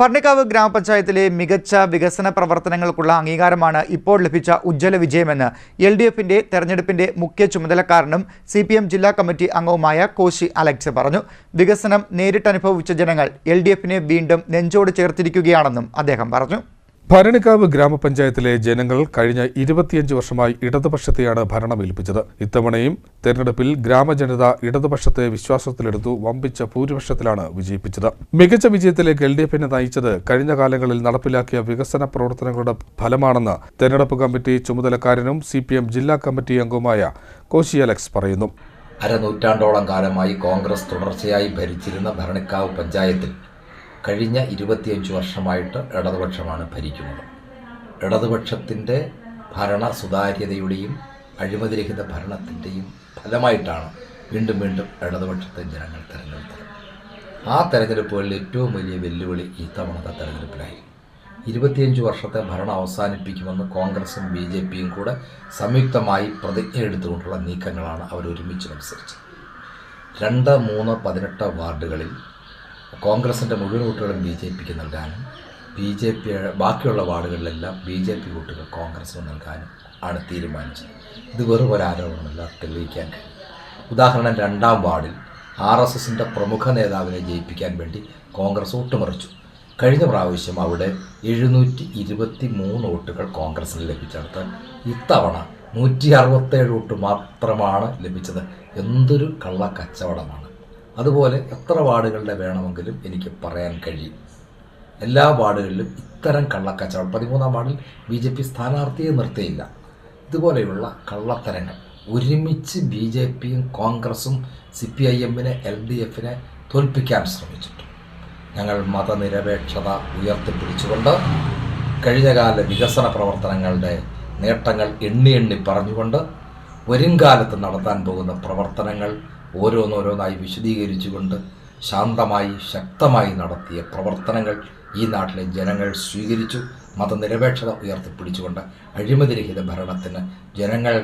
ഭരണിക്കാവ് ഗ്രാമപഞ്ചായത്തിലെ മികച്ച വികസന പ്രവർത്തനങ്ങൾക്കുള്ള അംഗീകാരമാണ് ഇപ്പോൾ ലഭിച്ച ഉജ്ജ്വല വിജയമെന്ന് എൽ ഡി എഫിന്റെ തെരഞ്ഞെടുപ്പിന്റെ മുഖ്യ ചുമതലക്കാരനും സി പി എം ജില്ലാ കമ്മിറ്റി അംഗവുമായ കോശി അലക്സ് പറഞ്ഞു. വികസനം നേരിട്ടനുഭവിച്ച ജനങ്ങൾ എൽ ഡി എഫിനെ വീണ്ടും നെഞ്ചോട് ചേർത്തിരിക്കുകയാണെന്നും അദ്ദേഹം പറഞ്ഞു. ഭരണിക്കാവ് ഗ്രാമപഞ്ചായത്തിലെ ജനങ്ങൾ കഴിഞ്ഞ ഇരുപത്തിയഞ്ച് വർഷമായി ഇടതുപക്ഷത്തെയാണ് ഭരണം ഏൽപ്പിച്ചത് ഇത്തവണയും തെരഞ്ഞെടുപ്പിൽ ഗ്രാമജനത ഇടതുപക്ഷത്തെ വിശ്വാസത്തിലെടുത്തു വമ്പിച്ച ഭൂരിപക്ഷത്തിലാണ് വിജയിപ്പിച്ചത്. മികച്ച വിജയത്തിലേക്ക് എൽ ഡി എഫിനെ നയിച്ചത് കഴിഞ്ഞ കാലങ്ങളിൽ നടപ്പിലാക്കിയ വികസന പ്രവർത്തനങ്ങളുടെ ഫലമാണെന്ന് തെരഞ്ഞെടുപ്പ് കമ്മിറ്റി ചുമതലക്കാരനും സി ജില്ലാ കമ്മിറ്റി അംഗവുമായ കോശി അലക്സ് പറയുന്നു. അരനൂറ്റാണ്ടോളം കാലമായി കോൺഗ്രസ് തുടർച്ചയായി ഭരിച്ചിരുന്ന ഭരണിക്കാവ് പഞ്ചായത്തിൽ കഴിഞ്ഞ ഇരുപത്തിയഞ്ച് വർഷമായിട്ട് ഇടതുപക്ഷമാണ് ഭരിക്കുന്നത്. ഇടതുപക്ഷത്തിന്റെ ഭരണ സുതാര്യതയുടെയും അഴിമതിരഹിത ഭരണത്തിന്റെയും ഫലമായിട്ടാണ് വീണ്ടും വീണ്ടും ഇടതുപക്ഷത്തെ ജനങ്ങൾ തിരഞ്ഞെടുത്തത്. ആ തെരഞ്ഞെടുപ്പുകളിൽ ഏറ്റവും വലിയ വെല്ലുവിളി ഈ തവണത്തെ തെരഞ്ഞെടുപ്പിലായി ഇരുപത്തിയഞ്ച് വർഷത്തെ ഭരണം അവസാനിപ്പിക്കുമെന്ന് കോൺഗ്രസും ബി ജെ പിയും കൂടെ സംയുക്തമായി പ്രതിജ്ഞ എടുത്തുകൊണ്ടുള്ള നീക്കങ്ങളാണ് അവർ ഒരുമിച്ച് മത്സരിച്ചത്. രണ്ട് മൂന്ന് പതിനെട്ട് വാർഡുകളിൽ കോൺഗ്രസിന്റെ മുഴുവൻ വോട്ടുകളും ബി ജെ പിക്ക് നൽകാനും ബി ജെ പി ബാക്കിയുള്ള വാർഡുകളിലെല്ലാം ബി ജെ പി വോട്ടുകൾ കോൺഗ്രസിന് നൽകാനും ആണ് തീരുമാനിച്ചത്. ഇത് വെറും ഒരു ആരോപണമല്ല തെളിയിക്കാൻ കഴിയും. ഉദാഹരണം രണ്ടാം വാർഡിൽ ആർ എസ് എസിന്റെ പ്രമുഖ നേതാവിനെ ജയിപ്പിക്കാൻ വേണ്ടി കോൺഗ്രസ് വോട്ടുമറിച്ചു കഴിഞ്ഞ പ്രാവശ്യം അവിടെ എഴുന്നൂറ്റി ഇരുപത്തി മൂന്ന് വോട്ടുകൾ കോൺഗ്രസിന് ലഭിച്ചെടുത്ത് ഇത്തവണ നൂറ്റി അറുപത്തേഴ് വോട്ട് മാത്രമാണ് ലഭിച്ചത്. എന്തൊരു കള്ളക്കച്ചവടമാണ്. അതുപോലെ എത്ര വാർഡുകളുടെ വേണമെങ്കിലും എനിക്ക് പറയാൻ കഴിയും. എല്ലാ വാർഡുകളിലും ഇത്തരം കള്ളക്കച്ചവടം പതിമൂന്നാം വാർഡിൽ ബി ജെ പി സ്ഥാനാർത്ഥിയെ നിർത്തിയില്ല. ഇതുപോലെയുള്ള കള്ളത്തരങ്ങൾ ഒരുമിച്ച് ബി ജെ പിയും കോൺഗ്രസും സി പി ഐ എമ്മിനെ എൽ ഡി എഫിനെ തോൽപ്പിക്കാൻ ശ്രമിച്ചിട്ടു ഞങ്ങൾ മതനിരപേക്ഷത ഉയർത്തിപ്പിടിച്ചുകൊണ്ട് കഴിഞ്ഞകാല വികസന പ്രവർത്തനങ്ങളുടെ നേട്ടങ്ങൾ എണ്ണി എണ്ണി പറഞ്ഞുകൊണ്ട് വരും കാലത്ത് നടത്താൻ പോകുന്ന പ്രവർത്തനങ്ങൾ ഓരോന്നോരോന്നായി വിശദീകരിച്ചുകൊണ്ട് ശാന്തമായി ശക്തമായി നടത്തിയ പ്രവർത്തനങ്ങൾ ഈ നാട്ടിലെ ജനങ്ങൾ സ്വീകരിച്ചു. മതനിരപേക്ഷത ഉയർത്തിപ്പിടിച്ചുകൊണ്ട് അഴിമതിരഹിത ഭരണത്തിന് ജനങ്ങൾ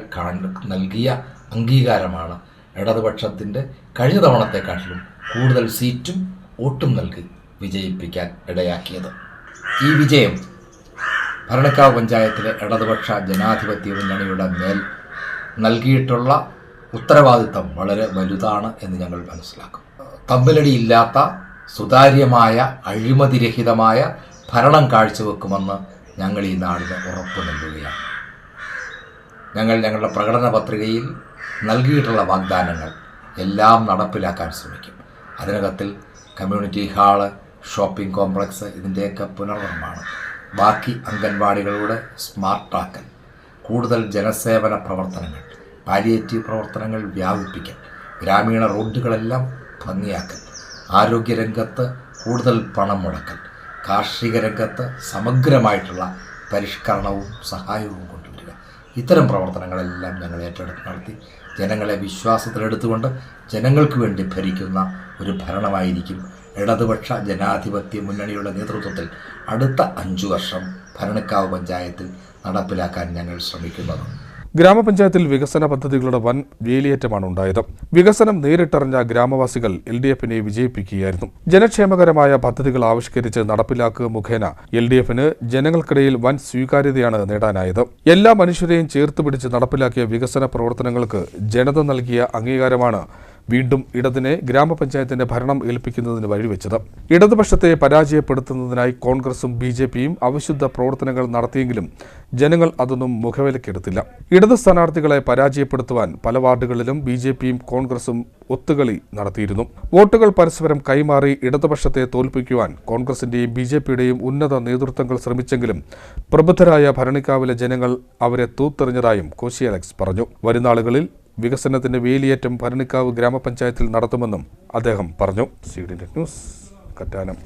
നൽകിയ അംഗീകാരമാണ്. ഇടതുപക്ഷത്തിന്റെ കഴിഞ്ഞ തവണത്തെക്കാട്ടിലും കൂടുതൽ സീറ്റും വോട്ടും നൽകി വിജയിപ്പിക്കാൻ ഇടയാക്കിയത്. ഈ വിജയം ഭരണക്കാവ് പഞ്ചായത്തിലെ ഇടതുപക്ഷ ജനാധിപത്യ മുന്നണിയുടെ മേൽ നൽകിയിട്ടുള്ള ഉത്തരവാദിത്തം വളരെ വലുതാണ് എന്ന് ഞങ്ങൾ മനസ്സിലാക്കും. തമ്മിലടിയില്ലാത്ത സുതാര്യമായ അഴിമതിരഹിതമായ ഭരണം കാഴ്ചവെക്കുമെന്ന് ഞങ്ങൾ ഈ നാടിന് ഉറപ്പ് നൽകുകയാണ്. ഞങ്ങൾ ഞങ്ങളുടെ പ്രകടന പത്രികയിൽ നൽകിയിട്ടുള്ള വാഗ്ദാനങ്ങൾ എല്ലാം നടപ്പിലാക്കാൻ ശ്രമിക്കും. അതിനകത്തിൽ കമ്മ്യൂണിറ്റി ഹാൾ ഷോപ്പിംഗ് കോംപ്ലക്സ് ഇതിന്റെയൊക്കെ പുനർനിർമ്മാണം ബാക്കി അംഗൻവാടികളുടെ സ്മാർട്ടാക്കൽ കൂടുതൽ ജനസേവന പ്രവർത്തനങ്ങൾ പാലിയേറ്റീവ് പ്രവർത്തനങ്ങൾ വ്യാപിപ്പിക്കൽ ഗ്രാമീണ റോഡുകളെല്ലാം ഭംഗിയാക്കൽ ആരോഗ്യരംഗത്ത് കൂടുതൽ പണം മുടക്കൽ കാർഷിക രംഗത്ത് സമഗ്രമായിട്ടുള്ള പരിഷ്കരണവും സഹായവും കൊണ്ടുവരിക. ഇത്തരം പ്രവർത്തനങ്ങളെല്ലാം ഞങ്ങൾ ഏറ്റെടുത്ത് നടത്തി. ജനങ്ങളെ വിശ്വാസത്തിലെടുത്തുകൊണ്ട് ജനങ്ങൾക്ക് വേണ്ടി ഭരിക്കുന്ന ഒരു ഭരണമായിരിക്കും ഇടതുപക്ഷ ജനാധിപത്യ മുന്നണിയുടെ നേതൃത്വത്തിൽ അടുത്ത അഞ്ചു വർഷം ഭരണക്കാവ് പഞ്ചായത്തിൽ നടപ്പിലാക്കാൻ ഞങ്ങൾ ശ്രമിക്കുന്നത്. ഗ്രാമപഞ്ചായത്തിൽ വികസന പദ്ധതികളുടെ വൻ വേലിയേറ്റമാണ് ഉണ്ടായത്. വികസനം നേരിട്ടറിഞ്ഞ ഗ്രാമവാസികൾ എൽ ഡി എഫിനെ വിജയിപ്പിക്കുകയായിരുന്നു. ജനക്ഷേമകരമായ പദ്ധതികൾ ആവിഷ്കരിച്ച് നടപ്പിലാക്കുക മുഖേന എൽ ഡി എഫിന് ജനങ്ങൾക്കിടയിൽ വൻ സ്വീകാര്യതയാണ് നേടാനായത്. എല്ലാ മനുഷ്യരെയും ചേർത്ത് പിടിച്ച് നടപ്പിലാക്കിയ വികസന പ്രവർത്തനങ്ങൾക്ക് ജനത നൽകിയ അംഗീകാരമാണ് വീണ്ടും ഇടതിനെ ഗ്രാമപഞ്ചായത്തിന്റെ ഭരണം ഏൽപ്പിക്കുന്നതിന് വഴിവെച്ചത്. ഇടതുപക്ഷത്തെ പരാജയപ്പെടുത്തുന്നതിനായി കോൺഗ്രസും ബി ജെ പിയും അവിശുദ്ധ പ്രവർത്തനങ്ങൾ നടത്തിയെങ്കിലും ജനങ്ങൾ അതൊന്നും മുഖവിലക്കെടുത്തില്ല. ഇടത് സ്ഥാനാർത്ഥികളെ പരാജയപ്പെടുത്തുവാൻ പല വാർഡുകളിലും ബി ജെ പിയും കോൺഗ്രസും ഒത്തുകളി നടത്തിയിരുന്നു. വോട്ടുകൾ പരസ്പരം കൈമാറി ഇടതുപക്ഷത്തെ തോൽപ്പിക്കുവാൻ കോൺഗ്രസിന്റെയും ബി ജെ പിയുടെയും ഉന്നത നേതൃത്വങ്ങൾ ശ്രമിച്ചെങ്കിലും പ്രബുദ്ധരായ ഭരണിക്കാവിലെ ജനങ്ങൾ അവരെ തൂത്തെറിഞ്ഞതായും കോശി അലക്സ് പറഞ്ഞു. വരുന്നാളുകളിൽ വികസനത്തിന്റെ വേലിയേറ്റം ഭരണിക്കാവ് ഗ്രാമപഞ്ചായത്തിൽ നടത്തുമെന്നും അദ്ദേഹം പറഞ്ഞു. C D news Kattanam.